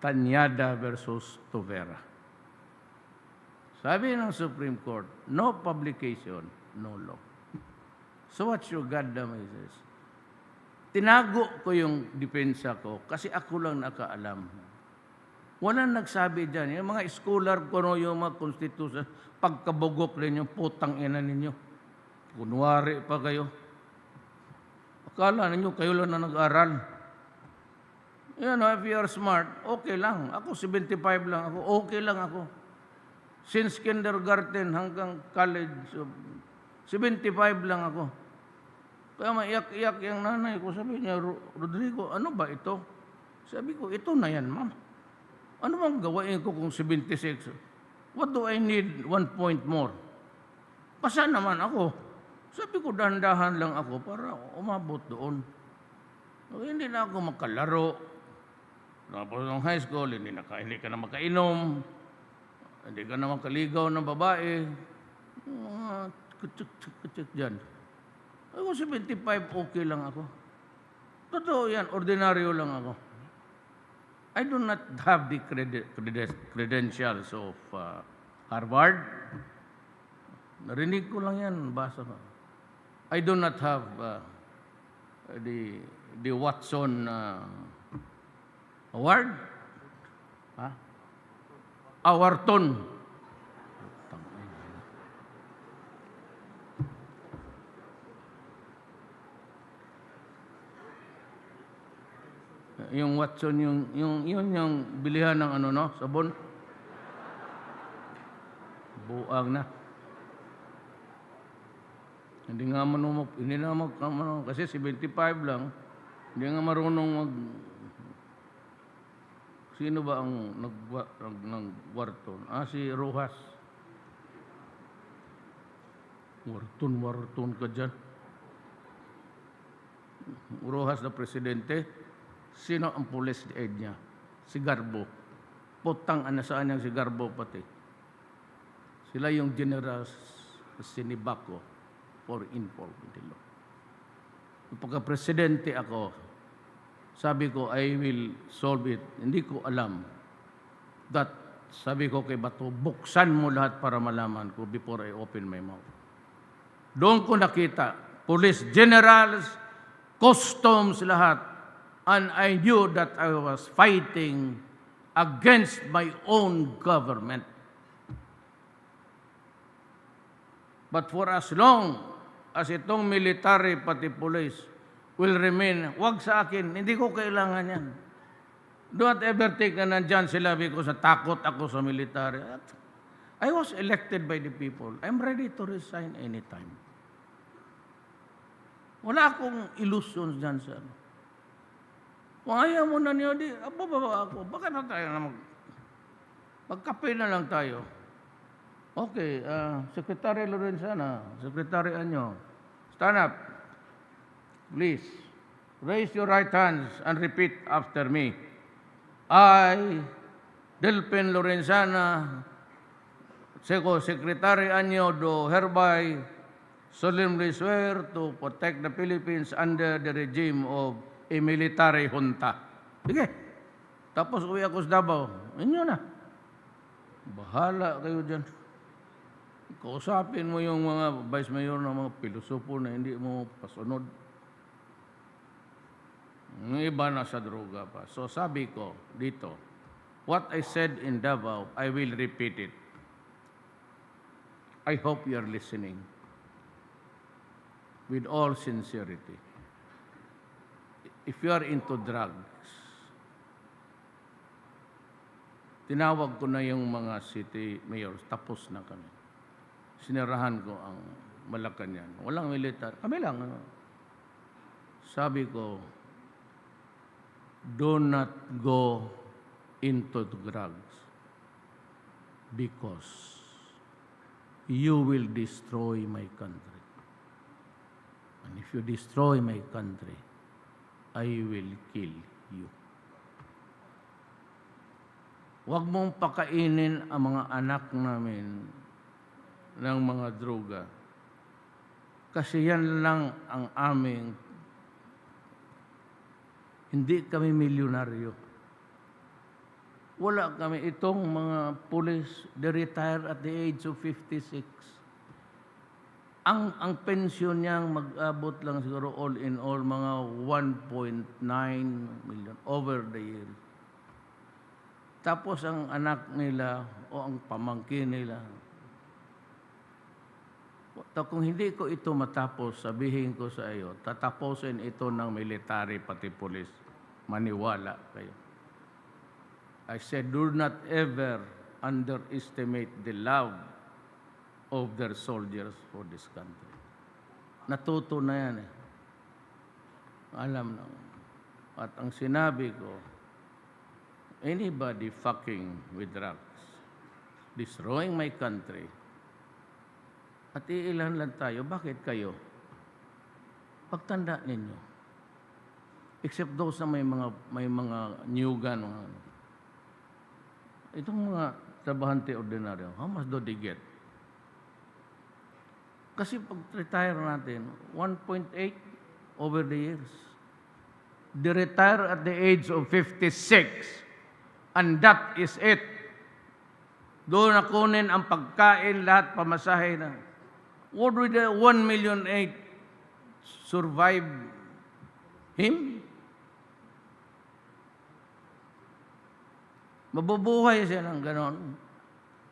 Tanyada versus Tovera. Sabi ng Supreme Court, no publication, no law. So what's your goddamn is Tinago ko yung depensa ko kasi ako lang nakaalam. Walang nagsabi dyan. Yung mga scholar ko, no, yung mga constitution, pagkabugok yung putang ina ninyo. Kunwari pa kayo. Akala ninyo kayo lang na nag-aral. You know, if you are smart, okay lang. Ako, 75 lang ako. Okay lang ako. Since kindergarten hanggang college, so, 75 lang ako. Kaya maiyak-iyak yung nanay ko. Sabi niya, "Ro- Rodrigo, ano ba ito? Sabi ko, ito na yan, ma'am. Ano bang gawain ko kung 76? What do I need one point more? Pasa naman ako. Sabi ko, dahan-dahan lang ako para umabot doon. O, hindi na ako makalaro. Tapos ng high school, hindi, na, hindi ka na makainom. Hindi ka na makaligaw ng babae. Mga kutsik-kutsik dyan. Ako 75, okay lang ako. Totoo yan, ordinaryo lang ako. I do not have the credi- credi- credentials of uh, Harvard. Narinig ko lang yan, basa ko. I do not have uh, the the Watson uh, Award. Ha? Awarton. Yung Watson, yung, yung, yun yung bilihan ng ano, no? Sabon. Buang na. Hindi nga marunong, hindi na mag, ano, kasi 75 lang, hindi nga marunong mag, sino ba ang nag, nag, ng Warton? Ah, si Rojas. Warton, Warton ka dyan. Rojas na presidente. Sino ang police aid niya? Si Garbo. Putang ana saan yang si Garbo pati. Sila yung general sinibako for involved in the law. Nung Pagka-presidente ako, sabi ko, I will solve it. Hindi ko alam. That, sabi ko kay Bato, buksan mo lahat para malaman ko before I open my mouth. Doon ko nakita, police generals, customs, lahat. And I knew that I was fighting against my own government. But for as long as itong military pati police will remain, wag sa akin, hindi ko kailangan yan. Don't ever think na nandyan sila because takot ako sa military. I was elected by the people. I'm ready to resign anytime. Wala akong illusions dyan, sir. Kung ayaw mo na niyo, di, bababa ako. Bakit na tayo na mag... Magkape na lang tayo. Okay, uh, Secretary Lorenzana, Secretary Anyo, stand up. Please, raise your right hands and repeat after me. I, Delpin Lorenzana, Seko Secretary Anyo, do hereby solemnly swear to protect the Philippines under the regime of a military junta. Sige. Tapos uwi ako sa Davao. Inyo na. Bahala kayo dyan. Kausapin mo yung mga vice mayor ng mga pilosopo na hindi mo pasunod. Yung iba na sa droga pa. So sabi ko dito, what I said in Davao, I will repeat it. I hope you are listening with all sincerity. If you are into drugs, tinawag ko na yung mga city mayors, tapos na kami. Sinirahan ko ang Malacanang. Walang militar. Kami lang. Ano. Sabi ko, do not go into drugs because you will destroy my country. And if you destroy my country, I will kill you. Huwag mong pakainin ang mga anak namin ng mga droga. Kasi yan lang ang aming hindi kami milyonaryo. Wala kami. Itong mga police, they retire at the age of 56. Ang ang pensyon niyang mag-abot lang siguro all in all mga 1.9 million over the years. Tapos ang anak nila o ang pamangkin nila, kung hindi ko ito matapos, sabihin ko sa iyo, tatapusin ito ng military pati polis. Maniwala kayo. I said, do not ever underestimate the love of their soldiers for this country. Natuto na yan eh. Alam na. At ang sinabi ko, anybody fucking with drugs, destroying my country, at iilan lang tayo, bakit kayo? Pagtanda ninyo. Except those na may mga may mga new gun. Mga, ano. Itong mga trabahante ordinaryo, how much do they get? Kasi pag retire natin, 1.8 over the years. They retire at the age of 56. And that is it. Doon na kunin ang pagkain, lahat pamasahe na. Would with the 1 million 8 survive him? Mabubuhay siya ng ganon.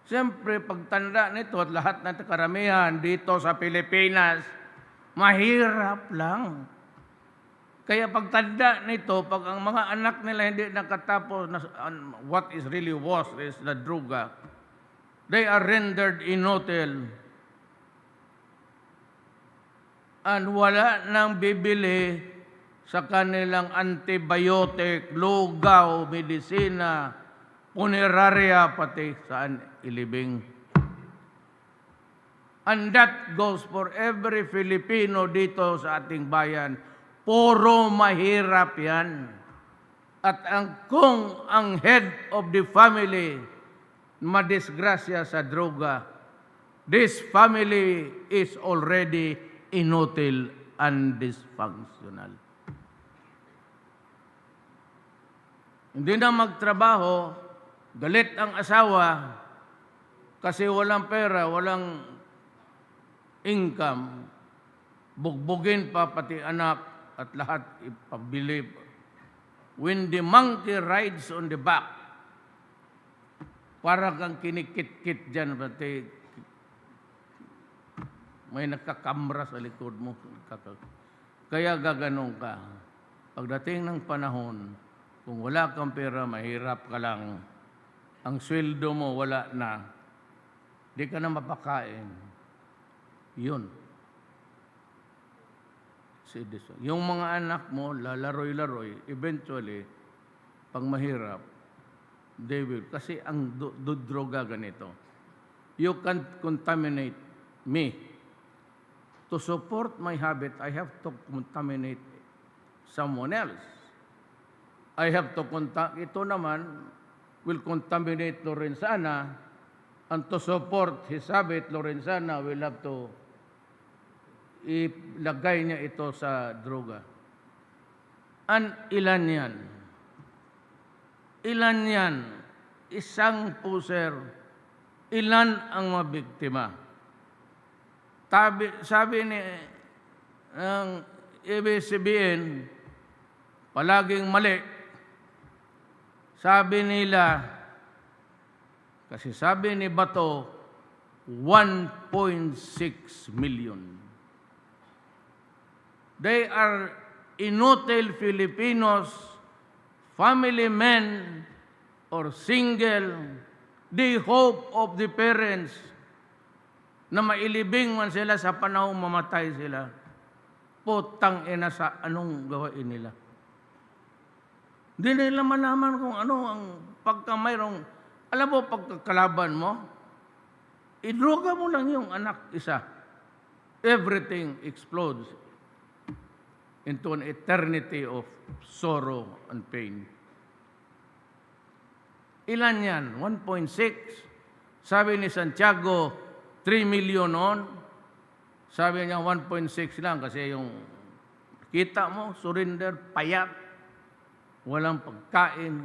Siyempre, pagtanda nito at lahat na karamihan dito sa Pilipinas, mahirap lang. Kaya pagtanda nito, pag ang mga anak nila hindi nakatapos na on what is really worse is the druga, they are rendered inutile. And wala nang bibili sa kanilang antibiotic, lugaw, medisina, puneraria, pati saan ilibing. And that goes for every Filipino dito sa ating bayan. Puro mahirap yan. At ang, kung ang head of the family madisgrasya sa droga, this family is already inutil and dysfunctional. Hindi na magtrabaho, galit ang asawa kasi walang pera, walang income, bugbugin pa pati anak at lahat ipabili. When the monkey rides on the back, para kang kinikit-kit dyan, pati may nakakamra sa likod mo. Kaya gaganong ka. Pagdating ng panahon, kung wala kang pera, mahirap ka lang. Ang sweldo mo wala na. Di ka na mapakain. Yun. Yung mga anak mo, lalaroy-laroy, eventually, pag mahirap, they will. Kasi ang do- do- droga ganito. You can't contaminate me. To support my habit, I have to contaminate someone else. I have to contact, ito naman will contaminate Lorenzana and to support his habit, Lorenzana will have to ilagay niya ito sa droga. An ilan yan? Ilan yan? Isang puser. Ilan ang mga biktima? Tabi, sabi ni ng ABS-CBN, palaging mali. Sabi nila, kasi sabi ni Bato, 1.6 million. They are inutil Filipinos, family men, or single, the hope of the parents na mailibing man sila sa panahon mamatay sila. Putang ina sa anong gawain nila. Hindi nila malaman kung ano ang pagka mayroong, alam mo, pagkakalaban mo, idroga mo lang yung anak isa. Everything explodes into an eternity of sorrow and pain. Ilan yan? 1.6. Sabi ni Santiago, 3 million noon. Sabi niya 1.6 lang kasi yung kita mo, surrender, payat, walang pagkain,